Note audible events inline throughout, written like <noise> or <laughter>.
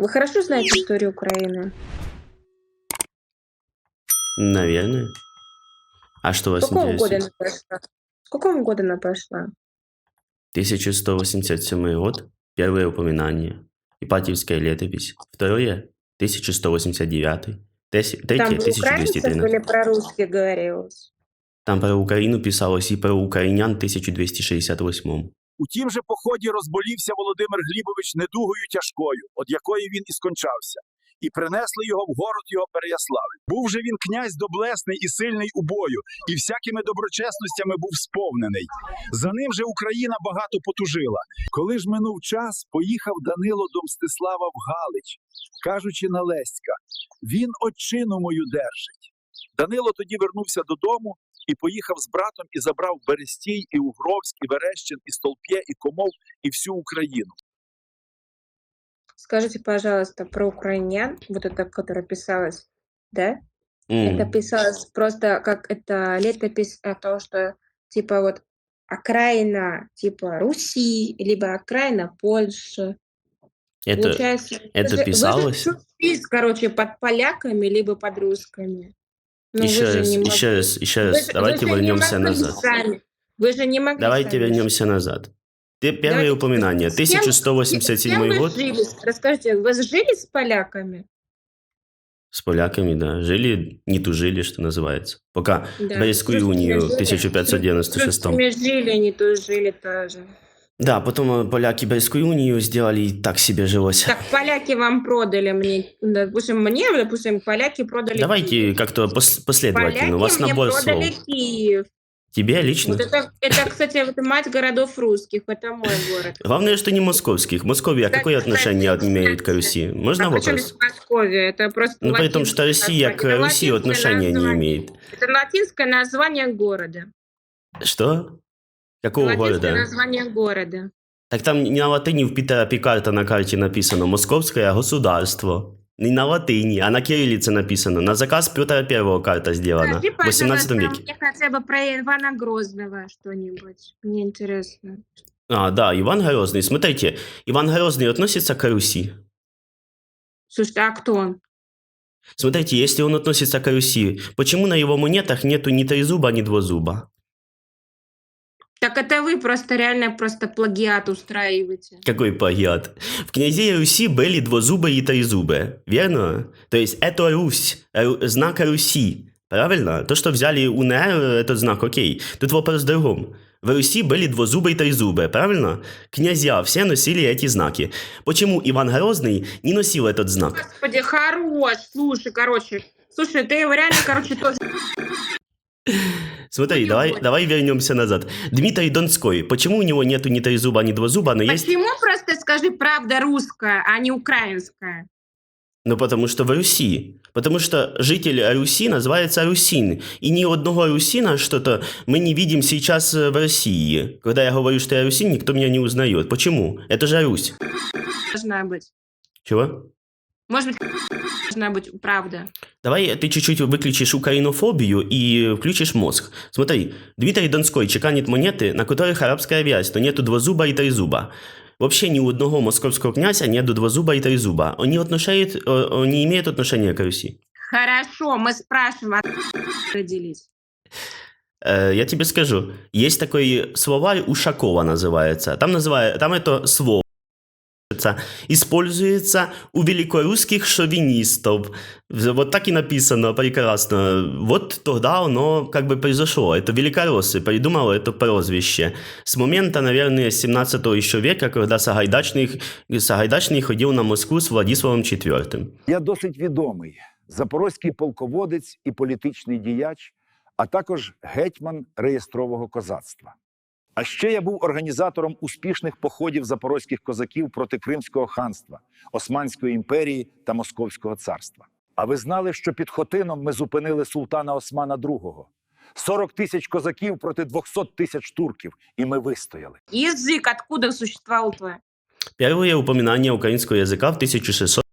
Вы хорошо знаете историю Украины? Наверное. А что вас какого года интересует? она прошла? С какого года она прошла? 1187 год. Первое упоминание. Ипатьевская летопись. Второе. 1189. Тес- Там Третье. украинцев 1213. или про говорилось? Там про Украину писалось и про украинян 1268. У тім же поході розболівся Володимир Глібович недугою тяжкою, од якої він і скончався, і принесли його в город його Переяславль. Був же він князь доблесний і сильний у бою, і всякими доброчесностями був сповнений. За ним же Україна багато потужила. Коли ж минув час, поїхав Данило до Мстислава в Галич, кажучи на Леська, він отчину мою держить. Данило тоді вернувся додому і поїхав з братом і забрав Берестій, і Угровськ, і Верещин, і Столп'є, і Комов, і всю Україну. Скажите, пожалуйста, про украинян, вот это, которое писалось, да? М. Это писалось просто как это летопись о том, что типа вот окраина типа Руси, либо окраина Польши. Это, Получается, это вы же- вы же писалось? чуть-чуть, короче, под поляками, либо под русскими. Ну, еще вы раз, еще могли- раз, еще вы раз. же- Давайте вы вернемся назад. сами. Вы же не могли Давайте сами вернемся назад. Те- Первое Давайте, упоминание. с кем- с 1187 кем вы год. жили? Расскажите, вы жили с поляками? С поляками, да. Жили, не тужили, что называется. Пока Да. Брестскую унию в жили? 1596 С русскими жили, не то жили тоже. Да, потом э, поляки Брестскую унию сделали, и так себе жилось. Так поляки вам продали мне, допустим, мне, допустим, поляки продали Давайте как-то пос- последовательно. Поляки У вас мне набор слов. продали Киев. Тебе лично? Вот это, это, кстати, вот мать городов русских, это мой город. Главное, что не московских. Московия Кстати, какое отношение кстати, имеет к. Руси? Можно а вопрос? Московия? Это просто Ну, при том, что Россия к Руси отношения не название. имеет. Это латинское название города. Что? Какого города? название города. Так там не на латыни в Питера Пикарта на карте написано «Московское государство». Не на латыни, а на кириллице написано. На заказ Петра Первого карта сделана Скажи, в 18 пожалуйста, веке. мне хотя бы про Ивана Грозного что-нибудь. Мне интересно. А, да, Иван Грозный. Смотрите, Иван Грозный относится к Руси. Слушайте, а кто он? Смотрите, если он относится к Руси, почему на его монетах нету ни трезуба, ни двузуба? Так это вы просто реально просто плагиат устраиваете. Какой плагиат? В князей Руси были двузубы и трезубы, верно? То есть это Русь, Ру- знак Руси, правильно? То, что взяли у НР, этот знак, окей. Тут вопрос в другом. В Руси были двузубы и трезубы, правильно? Князья все носили эти знаки. Почему Иван Грозный не носил этот знак? Господи, хорош. Слушай, короче. Слушай, ты его реально, короче, тоже... Смотри, давай, давай вернемся назад. Дмитрий Донской. Почему у него нету ни трезуба, ни двузуба, но есть... Почему просто скажи правда русская, а не украинская? Ну, потому что в Руси. Потому что житель Руси называется русин. И ни одного русина что-то мы не видим сейчас э, в России. Когда я говорю, что я русин, никто меня не узнает. Почему? Это же Русь. Должна быть. Чего? Может быть, должна быть правда. Давай ты чуть-чуть выключишь украинофобию и включишь мозг. Смотри, Дмитрий Донской чеканит монеты, на которых арабская вязь, то нету двузуба и трезуба. Вообще ни у одного московского князя нету двузуба и трезуба. Они, отношают, э, не имеют отношения к Руси. Хорошо, мы спрашиваем, а родились. Э, Я тебе скажу, есть такой словарь Ушакова называется. Там, называют, там это слово используется у великорусских шовинистов. Вот так и написано прекрасно. Вот тогда оно как бы произошло. Это великороссы придумал это прозвище. С момента, наверное, 17 еще века, когда Сагайдачный, Сагайдачный ходил на Москву с Владиславом IV. Я досить відомий запорозький полководець і політичний діяч, а також гетьман реєстрового козацтва. А ще я був організатором успішних походів запорозьких козаків проти Кримського ханства, Османської імперії та Московського царства. А ви знали, що під Хотином ми зупинили султана Османа II? 40 тисяч козаків проти 200 тисяч турків, і ми вистояли. Язык откуда существовал твой? Первое упоминание украинского языка в 1600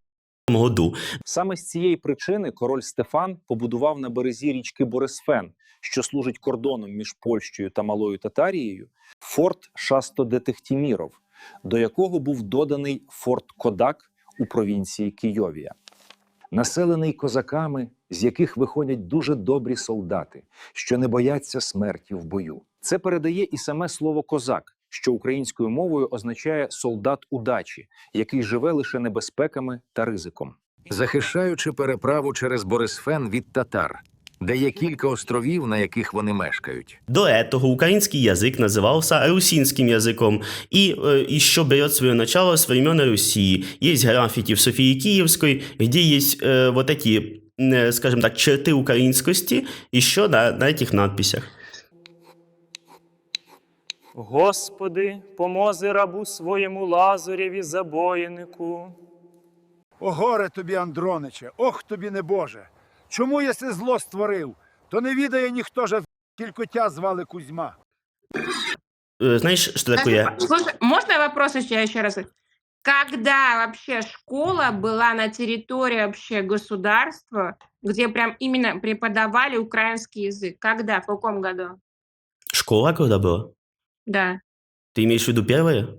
году. Саме з цієї причини король Стефан побудував на березі річки Борисфен, що служить кордоном між Польщею та Малою Татарією, форт Шастодетехтіміров, до якого був доданий форт Кодак у провінції Кийовія. Населений козаками, з яких виходять дуже добрі солдати, що не бояться смерті в бою. Це передає і саме слово козак, що українською мовою означає солдат удачі, який живе лише небезпеками та ризиком. захищаючи переправу через Борисфен від татар, де є кілька островів, на яких вони мешкають. До этого украинский язык назывался русинским языком и э, еще берет свое начало с времен Руси. Есть граффити в Софии Киевской, где есть э, вот эти, э, скажем так, черты украинскости еще на, на этих надписях. Господи, помози рабу своєму Лазарєві забоєнику. О, горе тобі, Андрониче, ох тобі небоже. Чому єси зло створив? То не відає ніхто же тільки тя звали Кузьма. Э, знаешь, что такое? Слушай, можно вопрос еще, еще раз? Когда вообще школа была на территории вообще государства, где прям именно преподавали украинский язык? Когда? В каком году? Школа когда была? Да. Ты имеешь в виду первая?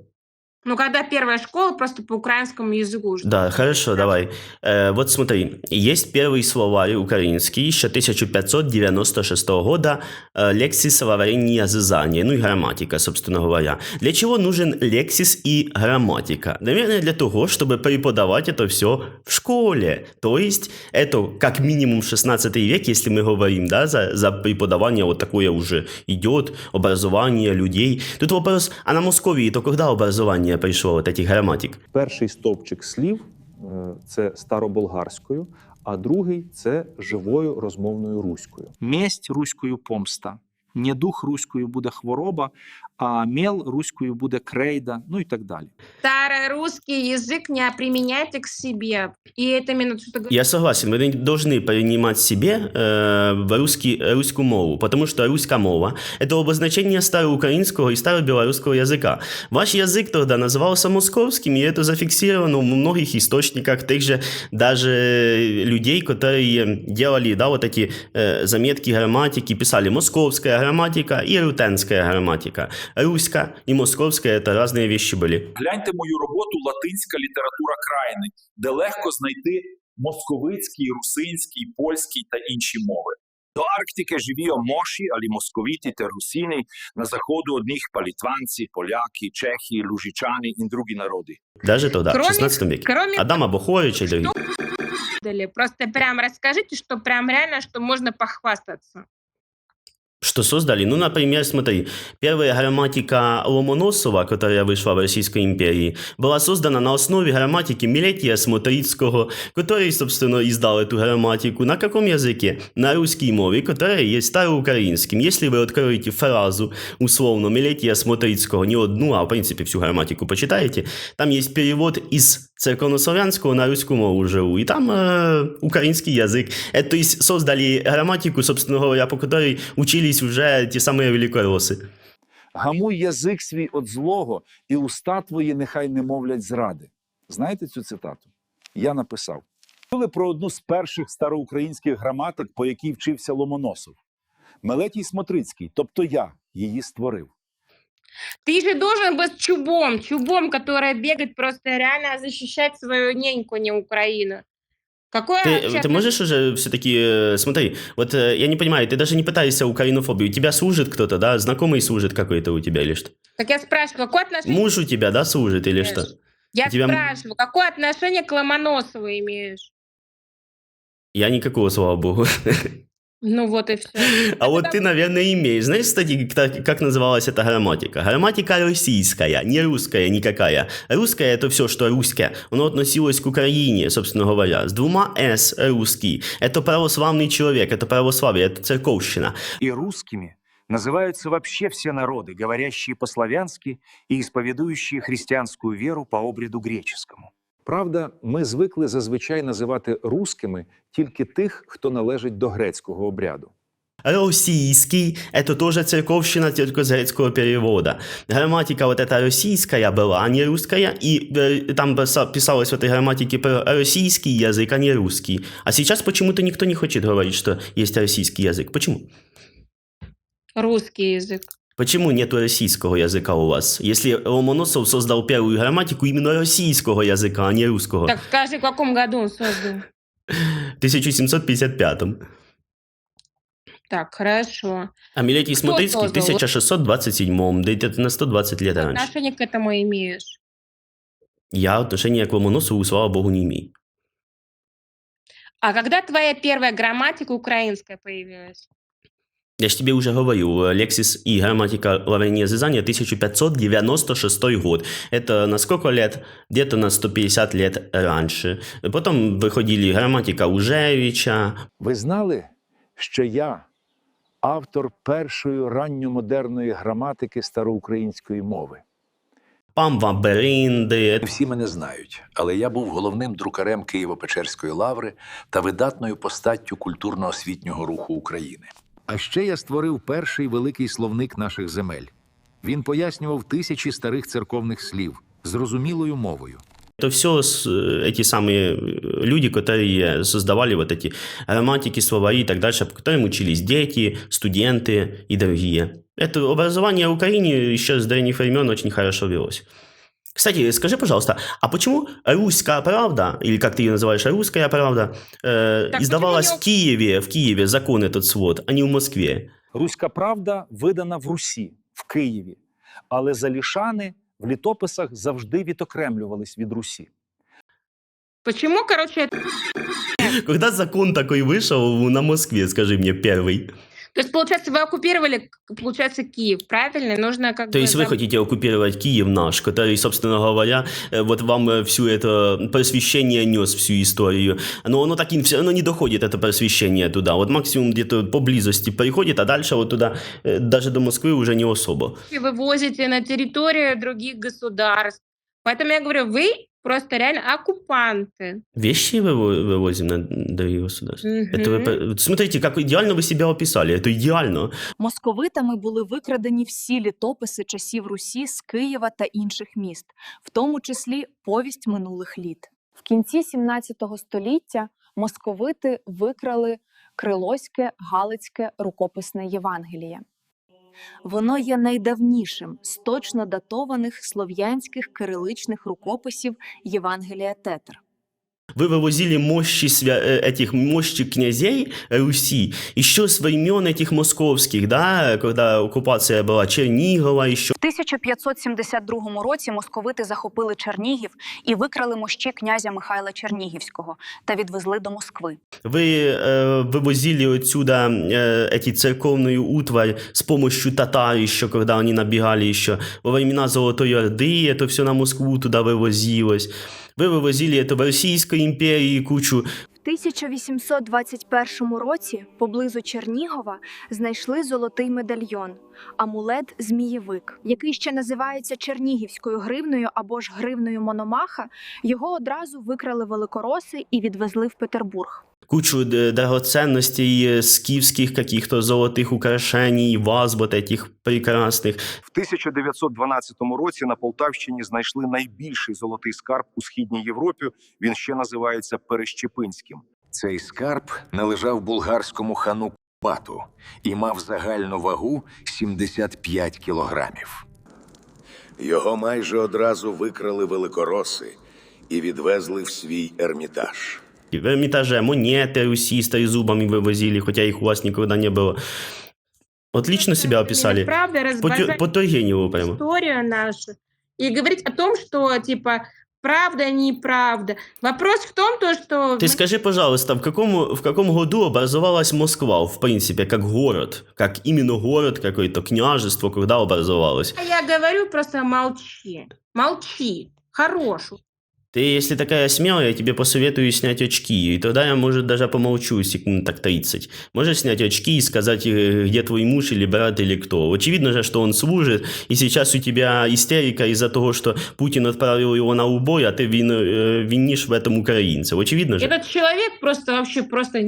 Ну, когда первая школа просто по украинскому языку. уже. Да, хорошо, давай. Э, вот смотри, есть первый словарь украинский еще 1596 года, э, лексис словарение язызания, ну и грамматика, собственно говоря. Для чего нужен лексис и грамматика? Наверное, для того, чтобы преподавать это все в школе. То есть, это как минимум 16 век, если мы говорим, да, за, за преподавание вот такое уже идет, образование людей. Тут вопрос, а на Московии то когда образование пришло, вот этих граматик. Перший стовпчик слів е, це староболгарською, а другий це живою розмовною руською. Месть руською помста. Не дух руською буде хвороба, а мел руською буде крейда, ну і так далі. Старорусский язык не применяйте к себе. И это именно что Я согласен, мы не должны принимать себе э, в русский, русскую мову, потому что русская мова – это обозначение староукраинского и старобелорусского языка. Ваш язык тогда назывался московским, и это зафиксировано в многих источниках, тех же даже людей, которые делали да, вот эти э, заметки грамматики, писали московская грамматика и рутенская грамматика. Руська и московская – это разные вещи были. Гляньте мою роботу Латинська література країни, де легко знайти московицький, русинський, польський та інші мови. До Арктики живі моші, алі московіти та русини, на заходу од них па литванці, поляки, чехи, лужичани і другі народи. Даже тогда, в Кроме- 16 веке. кроме Адама Боховича и других. Дали. Просто прям расскажите, что прям реально, что можно похвастаться. Что создали? Ну, например, смотри, первая грамматика Ломоносова, которая вышла в Российской империи, была создана на основе грамматики Милетия Смотрицкого, который, собственно, издал эту грамматику. На каком языке? На русской мове, которая есть староукраинским. Если вы откроете фразу, условно, Милетия Смотрицкого, не одну, а, в принципе, всю грамматику почитаете, там есть перевод из церковнославянского на русскую мову живу, и там э, украинский язык. Это, то есть создали грамматику, собственно говоря, по которой учились уже те самые великороссы. Гамуй язик свій от злого, і уста твої нехай не мовлять зради. Знаєте цю цитату? Я написав. Чули про одну з перших староукраїнських граматик, по якій вчився Ломоносов. Мелетій Смотрицький, тобто я її створив. Ты же должен быть чубом, чубом, который бегает просто реально защищать свою неньку, не Украину. Какое Ты, ты можешь уже все-таки, смотри, вот э, я не понимаю, ты даже не пытаешься украинофобию. Тебя служит кто-то, да? Знакомый служит какой-то у тебя или что? Так я спрашиваю, какое отношение Муж у тебя, да, служит или что? Я у тебя спрашиваю, какое отношение к Ломоносову имеешь? Я никакого, слава богу. <laughs> Ну вот и все. <laughs> А вот ты, наверное, имеешь. Знаешь, кстати, как, называлась эта грамматика? Грамматика российская, не русская никакая. Русская это все, что русское. Оно относилось к Украине, собственно говоря. С двумя «с» русский. Это православный человек, это православие, это церковщина. И русскими называются вообще все народы, говорящие по-славянски и исповедующие христианскую веру по обряду греческому. Правда, ми звикли зазвичай називати рускими тільки тих, хто належить до грецького обряду. Российский – это тоже церковщина, только с грецкого перевода. Грамматика вот эта российская была, а не русская, и э, там писа- писалось в этой грамматике про российский язык, а не русский. А сейчас почему-то никто не хочет говорить, что есть российский язык. Почему? Русский язык. Почему нету российского языка у вас? Если Ломоносов создал первую грамматику именно российского языка, а не русского. Так скажи, в каком году он создал? В 1755. Так, хорошо. А Милетий Кто Смотрицкий в создал? 1627, да это на 120 лет раньше. Отношение к этому имеешь? Я отношения к Ломоносову, слава богу, не имею. А когда твоя первая грамматика украинская появилась? Я ж тебе уже говорил, Лексис и грамматика Лаврения Зизания 1596 год. Это на сколько лет? Где-то на 150 лет раньше. Потом выходили грамматика Ужевича. Ви знали, що я автор першої ранньомодерної граматики староукраїнської мови? Памва Беринди. Всі мене знають, але я був головним друкарем Києво-Печерської лаври та видатною постаттю культурно-освітнього руху України. А ще я створив перший великий словник наших земель. Він пояснював тисячі старих церковних слів зрозумілою мовою. Это все эти самые э, люди, которые создавали вот эти грамматики, словари и так дальше, по которым учились дети, студенты и другие. Это образование в Украине еще с древних времен очень хорошо велось. Кстати, скажи, пожалуйста, а почему русская правда, или как ты ее называешь, русская правда, э, Так издавалась почему в Киеве, в Киеве закон этот свод, а не в Москве? Руська правда видана в Русі, в Києві, але залішани в літописах завжди відокремлювались від Русі. Почему, короче, это... Когда закон такой вышел на Москве, скажи мне, первый? То есть, получается, вы оккупировали, получается, Киев, правильно? Нужно как То бы... есть вы хотите оккупировать Киев наш, который, собственно говоря, э, вот вам э, всю это просвещение нес, всю историю. Но оно так все равно не доходит, это просвещение туда. Вот максимум где-то поблизости приходит, а дальше вот туда, э, даже до Москвы уже не особо. вы вывозите на территорию других государств. Поэтому я говорю, вы просто реально оккупанты. Вещи выво- вывозим на другие государства. Это вы Мгм. по- вот смотрите, как идеально вы себя описали. Это идеально. Московитами були викрадені всі літописи часів Русі з Києва та інших міст, в тому числі повість минулих літ. В кінці 17 століття московити викрали Крилоське Галицьке рукописне Євангеліє. Воно є найдавнішим з точно датованих слов'янських кириличних рукописів Євангелія Тетр. Вы вывозили мощи свя- э, этих мощи князей Руси еще с времен этих московских, да, когда оккупация была Чернигова, еще В 1572 році московити захопили Чернігів і викрали мощі князя Михайла Чернігівського та відвезли до Москви. Вы э, вывозили отсюда э, эти церковную утварь с помощью татар еще, когда они набегали еще. Во времена Золотой Орды это все на Москву туда вывозилось. Вы вывозили это в Российской империи кучу. В 1821 році поблизу Чернігова знайшли золотий медальйон, амулет Змієвик, який ще називається Чернігівською гривною або ж гривною Мономаха. Його одразу викрали великороси і відвезли в Петербург кучу д- драгоценностей, э, скифских каких-то золотых украшений, ваз вот этих прекрасных. В 1912 році на Полтавщині знайшли найбільший золотий скарб у східній Європі. Він ще називається Перещепинським. Цей скарб належав булгарському хану Купату і мав загальну вагу 75 кілограмів. Його майже одразу викрали великороси і відвезли в свій ермітаж. Эрмитаже монеты Руси с зубами вывозили, хотя их у вас никогда не было. Отлично себя описали. Правда, По, по Тургеневу прямо. историю нашу и говорить о том, что, типа, правда, неправда. Вопрос в том, то, что... Ты скажи, пожалуйста, в каком, в каком году образовалась Москва, в принципе, как город? Как именно город какой-то, княжество, когда образовалось? Я говорю, просто молчи. Молчи. Хорош. Ты, если такая смелая, я тебе посоветую снять очки, и тогда я, может, даже помолчу секунд так 30. Можешь снять очки и сказать, э, где твой муж или брат или кто. Очевидно же, что он служит, и сейчас у тебя истерика из-за того, что Путин отправил его на убой, а ты вин, э, винишь в этом украинцев. Очевидно же. Этот человек просто вообще просто...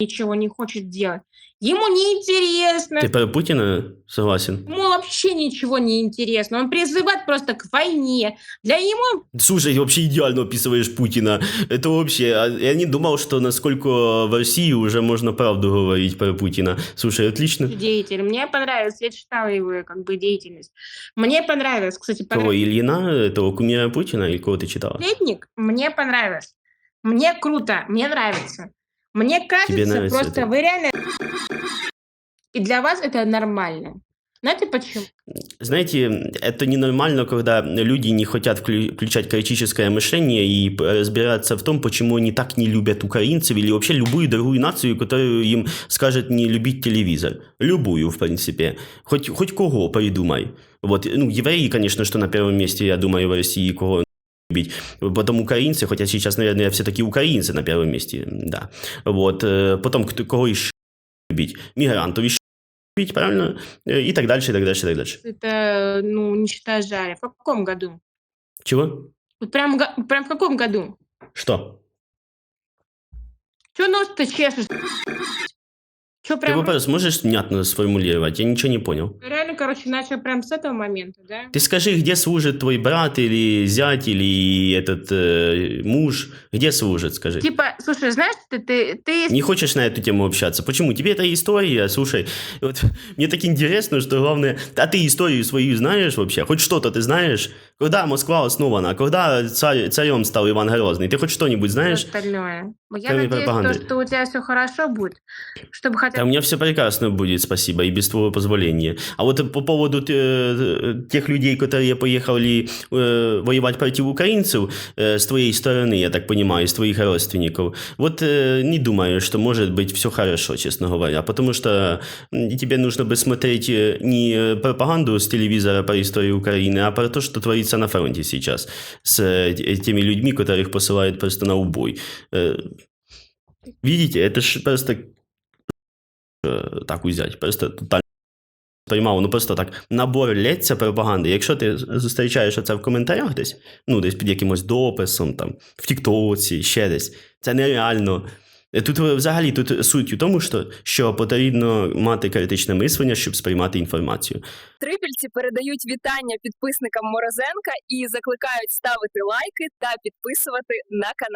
не- ничего не хочет делать. Ему неинтересно. Ты про Путина согласен? Ему вообще ничего не интересно. Он призывает просто к войне. Для него Слушай, вообще идеально описываешь Путина. Это вообще... а Я не думал, что насколько в России уже можно правду говорить про Путина. Слушай, отлично. деятель. Мне понравилось. Я читала его как бы деятельность. Мне понравилось, кстати, Кого, понравилось. Ильина, этого кумира Путина, или кого ты читала? Последник мне понравилось. Мне круто, мне нравится. Мне кажется, нравится просто это? вы реально... И для вас это нормально. Знаете почему? Знаете, это ненормально, когда люди не хотят вклю- включать критическое мышление и разбираться в том, почему они так не любят украинцев или вообще любую другую нацию, которая им скажет не любить телевизор. Любую, в принципе. Хоть, хоть кого придумай. Вот, ну, евреи, конечно, что на первом месте, я думаю, в России, кого любить. Потом украинцы, хотя сейчас, наверное, все-таки украинцы на первом месте, да. Вот, потом кто, кого еще любить? Мигрантов еще любить, правильно? И так дальше, и так дальше, и так дальше. Это, ну, не считая жаря. В каком году? Чего? Вот прям, прям в каком году? Что? Че нос-то чешешь? Че Ты прям... вопрос можешь внятно сформулировать? Я ничего не понял. Реально, короче, начал прям с этого момента, да? Ты скажи, где служит твой брат или зять или этот э, муж? Где служит, скажи? Типа, слушай, знаешь, ты, ты, ты Не хочешь на эту тему общаться? Почему? Тебе эта история, слушай, вот <laughs> мне так интересно, что главное... А ты историю свою знаешь вообще? Хоть что-то ты знаешь? Когда Москва основана? Когда царь, царем стал Иван Грозный? Ты хоть что-нибудь знаешь? остальное. Я Кроме надеюсь, пропаганды. то, что у тебя все хорошо будет, чтобы хотя Да, у меня все прекрасно будет, спасибо, и без твоего позволения. А вот по поводу э, тех людей, которые поехали э, воевать против украинцев э, с твоей стороны, я так понимаю, с твоих родственников, вот э, не думаю, что может быть все хорошо, честно говоря, потому что м, тебе нужно бы смотреть э, не пропаганду с телевизора по истории Украины, а про то, что творится на фронте сейчас с э, теми людьми, которых посылают просто на убой. Э, Видите, это ж просто е, так взяти. Просто тотально приймав, ну просто так набор лється пропаганди. Якщо ти зустрічаєш це в коментарях десь, ну десь під якимось дописом, там, в Тіктоці, ще десь, це нереально. Е, Тут е, взагалі тут суть у тому, що, що потрібно мати критичне мислення, щоб сприймати інформацію. Трипільці передають вітання підписникам Морозенка і закликають ставити лайки та підписувати на канал.